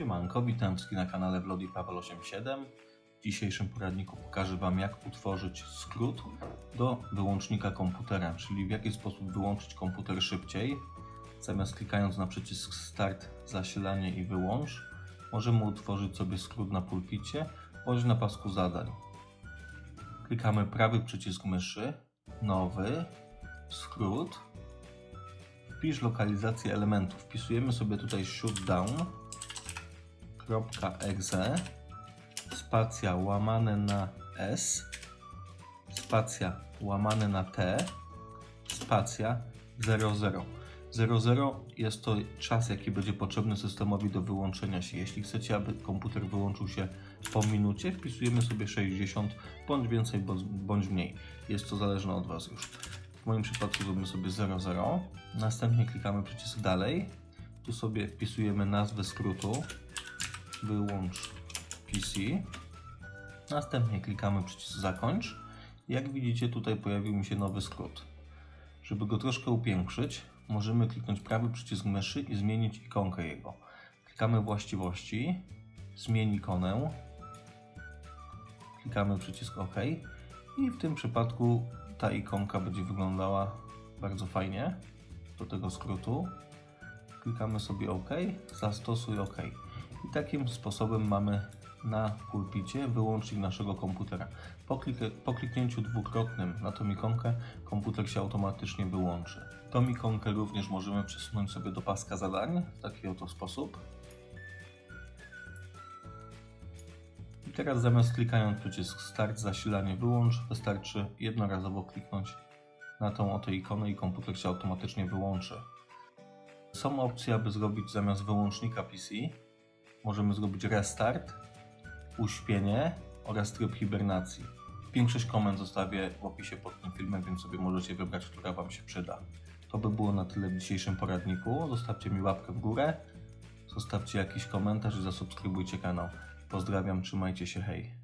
Siemanko, witam wszystkich na kanale Vlody Paweł 87. W dzisiejszym poradniku pokażę Wam jak utworzyć skrót do wyłącznika komputera, czyli w jaki sposób wyłączyć komputer szybciej. Zamiast klikając na przycisk Start, zasilanie i wyłącz, możemy utworzyć sobie skrót na pulpicie bądź na pasku zadań. Klikamy prawy przycisk myszy, nowy, skrót, wpisz lokalizację elementów. Wpisujemy sobie tutaj shutdown .exe spacja łamane na s spacja łamane na t spacja 00 00 jest to czas jaki będzie potrzebny systemowi do wyłączenia się. Jeśli chcecie aby komputer wyłączył się po minucie wpisujemy sobie 60 bądź więcej bądź- mniej. Jest to zależne od Was już. W moim przypadku zrobimy sobie 00 następnie klikamy przycisk dalej. Tu sobie wpisujemy nazwę skrótu wyłącz PC. Następnie klikamy przycisk zakończ. Jak widzicie tutaj pojawił mi się nowy skrót. Żeby go troszkę upiększyć, możemy kliknąć prawy przycisk myszy i zmienić ikonkę jego. Klikamy właściwości, zmień ikonę, klikamy przycisk OK i w tym przypadku ta ikonka będzie wyglądała bardzo fajnie do tego skrótu. Klikamy sobie OK, zastosuj OK. I takim sposobem mamy na pulpicie wyłącznik naszego komputera. Po, klik- po kliknięciu dwukrotnym na tą ikonkę komputer się automatycznie wyłączy. Tą ikonkę również możemy przesunąć sobie do paska zadań w taki oto sposób. I teraz zamiast klikając przycisk Start, zasilanie, wyłącz, wystarczy jednorazowo kliknąć na tą oto ikonę i komputer się automatycznie wyłączy. Są opcje, aby zrobić zamiast wyłącznika PC możemy zrobić restart, uśpienie oraz tryb hibernacji. Większość komend zostawię w opisie pod tym filmem, więc sobie możecie wybrać, która Wam się przyda. To by było na tyle w dzisiejszym poradniku. Zostawcie mi łapkę w górę, zostawcie jakiś komentarz i zasubskrybujcie kanał. Pozdrawiam, trzymajcie się, hej.